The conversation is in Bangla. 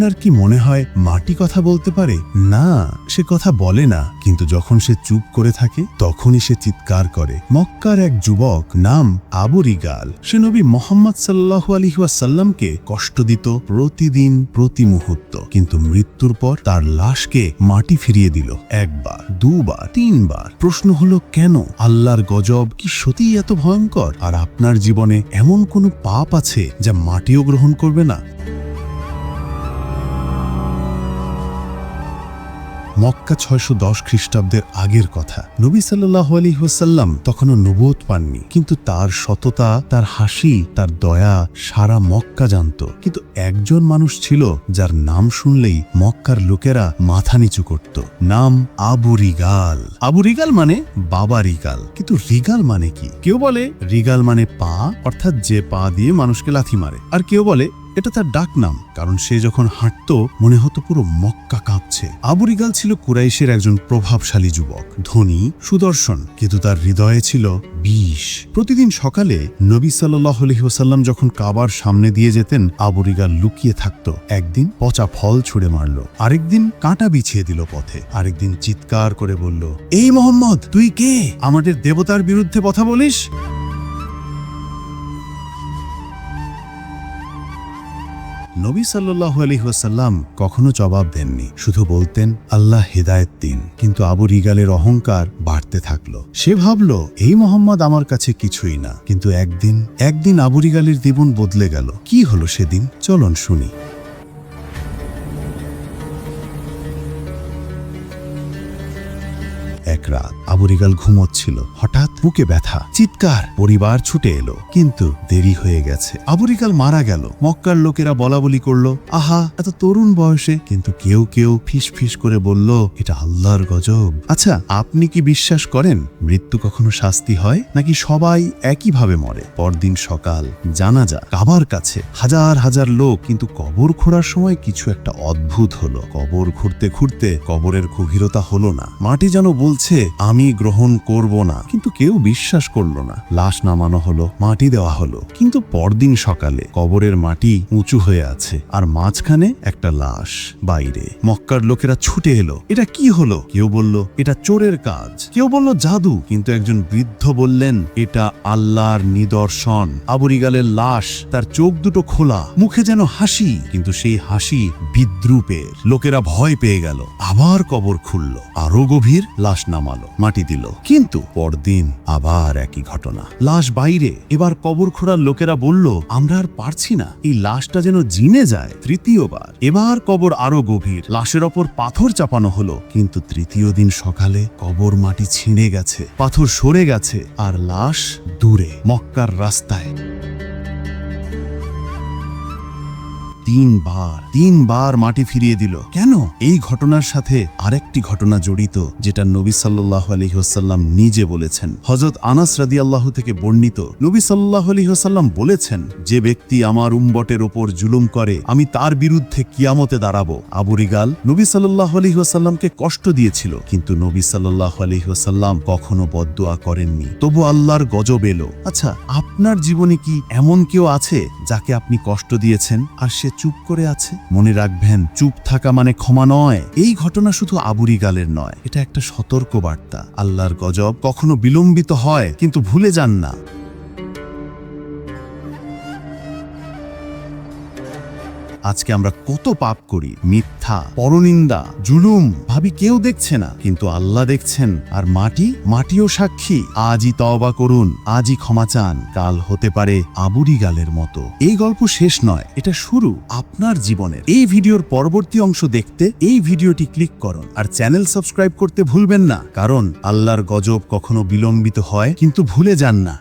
আপনার কি মনে হয় মাটি কথা বলতে পারে? না, সে কথা বলে না, কিন্তু যখন সে চুপ করে থাকে, তখনই সে চিৎকার করে। মক্কার এক যুবক নাম আবু রিগাল। সে নবী মোহাম্মদ সাল্লাহ আলহিহাসাল্লামকে কষ্ট দিত প্রতিদিন প্রতি মুহূর্ত কিন্তু মৃত্যুর পর তার লাশকে মাটি ফিরিয়ে দিল। একবার, দুবার, তিনবার। প্রশ্ন হলো, কেন? আল্লাহর গজব কি সত্যিই এত ভয়ঙ্কর? আর আপনার জীবনে এমন কোনো পাপ আছে যা মাটিও গ্রহণ করবে না? মক্কা ছয়শো দশ খ্রিস্টাব্দের আগের কথা। নবী সাল্লাহ আলী হোসাল্লাম তখনও নবোধ পাননি, কিন্তু তার সততা, তার হাসি, তার দয়া সারা মক্কা জানত। কিন্তু একজন মানুষ ছিল যার নাম শুনলেই মক্কার লোকেরা মাথা নিচু করত, নাম আবু রিগাল। আবু রিগাল মানে বাবা রিগাল, কিন্তু রিগাল মানে কি? কেউ বলে রিগাল মানে পা, অর্থাৎ যে পা দিয়ে মানুষকে লাথি মারে, আর কেউ বলে এটা তার ডাক নাম, কারণ সে যখন হাঁটতো, মনে হতো পুরো মক্কা কাঁপছে। আবু রিগাল ছিল কুরাইশের একজন প্রভাবশালী যুবক, ধনী, সুদর্শন, কিন্তু তার হৃদয়ে ছিল বিষ। প্রতিদিন সকালে নবী সাল্লাহ আলহিহাসাল্লাম যখন কাবার সামনে দিয়ে যেতেন, আবুরিগাল লুকিয়ে থাকতো। একদিন পচা ফল ছুঁড়ে মারল, আরেকদিন কাঁটা বিছিয়ে দিল পথে। আরেকদিন চিৎকার করে বলল, এই মোহাম্মদ, তুই কে? আমাদের দেবতার বিরুদ্ধে কথা বলিস? নবী সাল্লাহ আলহিহাসাল্লাম কখনো জবাব দেননি। শুধু বলতেন, আল্লাহ হেদায়ত দিন। কিন্তু আবু রিগালের অহংকার বাড়তে থাকল। সে ভাবল, এই মোহাম্মদ আমার কাছে কিছুই না। কিন্তু একদিন একদিন আবু রিগালের জীবন বদলে গেল। কি হলো সেদিন? চলন শুনি। এক রাত আবুরিগাল ঘুমোচ্ছিল। হঠাৎ বুকে ব্যথা, চিৎকার, পরিবার ছুটে এলো, কিন্তু দেরি হয়ে গেছে। আবুরিগাল মারা গেল। মক্কার লোকেরা বলা বলি করল, আহা, এত তরুণ বয়সে। কিন্তু কেউ কেউ ফিস ফিস করে বলল, এটা আল্লাহর গজব। আচ্ছা আপনি কি বিশ্বাস করেন মৃত্যু কখনো শাস্তি হয়, নাকি সবাই একইভাবে মরে? পরদিন সকাল জানা জানাজা, কাবার কাছে। হাজার হাজার লোক, কিন্তু কবর খোঁড়ার সময় কিছু একটা অদ্ভুত হলো। কবর ঘুরতে ঘুরতে কবরের গভীরতা হলো না। মাটি যেন বলছে আমি গ্রহণ করব না। কিন্তু কেউ বিশ্বাস করল না। লাশ নামানো হলো, মাটি দেওয়া হলো। কিন্তু পরদিন সকালে কবরের মাটি উঁচু হয়ে আছে আর মাঝখানে একটা লাশ বাইরে। মক্কার লোকেরা ছুটে এলো। এটা কি হলো? কেউ বলল, এটা চোরের কাজ। কেউ বলল, জাদু। কিন্তু একজন বৃদ্ধ বললেন, এটা আল্লাহর নিদর্শন। আবুরিগালের লাশ, তার চোখ দুটো খোলা, মুখে যেন হাসি। কিন্তু সেই হাসি বিদ্রুপের। লোকেরা ভয় পেয়ে গেল। আবার কবর খুলল। আরও গভীর লাশ নামালো, মাটি দিল। কিন্তু পরদিন আবার একই ঘটনা। লাশ বাইরে। এবার কবর খোঁড়ার লোকেরা বলল, আমরা আর পারছি না। এই লাশটা যেন জিনে যায়। তৃতীয়বার। এবার কবর আরও গভীর। লাশের ওপর পাথর চাপানো হলো। কিন্তু তৃতীয় দিন সকালে কবর মাটি ছিঁড়ে গেছে। পাথর সরে গেছে। আর লাশ দূরে, মক্কার রাস্তায়। তিনবার তিনবার মাটি ফিরিয়ে দিল। কেন? এই ঘটনার সাথে আরেকটি ঘটনা জড়িত, যেটা নবী সাল্লাহ আলহিহসাল্লাম নিজে বলেছেন। হজরত আনাস রাদি আল্লাহ থেকে বর্ণিত, নবী সাল্লাহ আলহিহসাল্লাম বলেছেন, যে ব্যক্তি আমার উম্বটের ওপর জুলুম করে, আমি তার বিরুদ্ধে কিয়ামতে দাঁড়াবো। আবু রিগাল নবী সাল্লাহ আলহিহসাল্লামকে কষ্ট দিয়েছিল, কিন্তু নবী সাল্লাহ আলহিহসাল্লাম কখনো বদদোয়া করেননি। তবু আল্লাহর গজব এলো। আচ্ছা আপনার জীবনে কি এমন কেউ আছে যাকে আপনি কষ্ট দিয়েছেন? আর সে চুপ করে আছে? মনে রাখবেন, চুপ থাকা মানে ক্ষমা নয়। এই ঘটনা শুধু আবুরি গালের নয়, এটা একটা সতর্ক বার্তা আল্লাহর গজব কখনো বিলম্বিত হয়, কিন্তু ভুলে যান না। আজকে আমরা কত পাপ করি, মিথ্যা, পরনিন্দা, জুলুম, ভাবি কেউ দেখছে না, কিন্তু আল্লাহ দেখছেন, আর মাটি, মাটিও সাক্ষী। আজই তওবা করুন, আজই ক্ষমা চান, কাল হতে পারে আবুরি গালের মতো। এই গল্প শেষ নয়, এটা শুরু আপনার জীবনের। এই ভিডিওর পরবর্তী অংশ দেখতে এই ভিডিওটি ক্লিক করুন, আর চ্যানেল সাবস্ক্রাইব করতে ভুলবেন না, কারণ আল্লাহর গজব কখনো বিলম্বিত হয়, কিন্তু ভুলে যান না।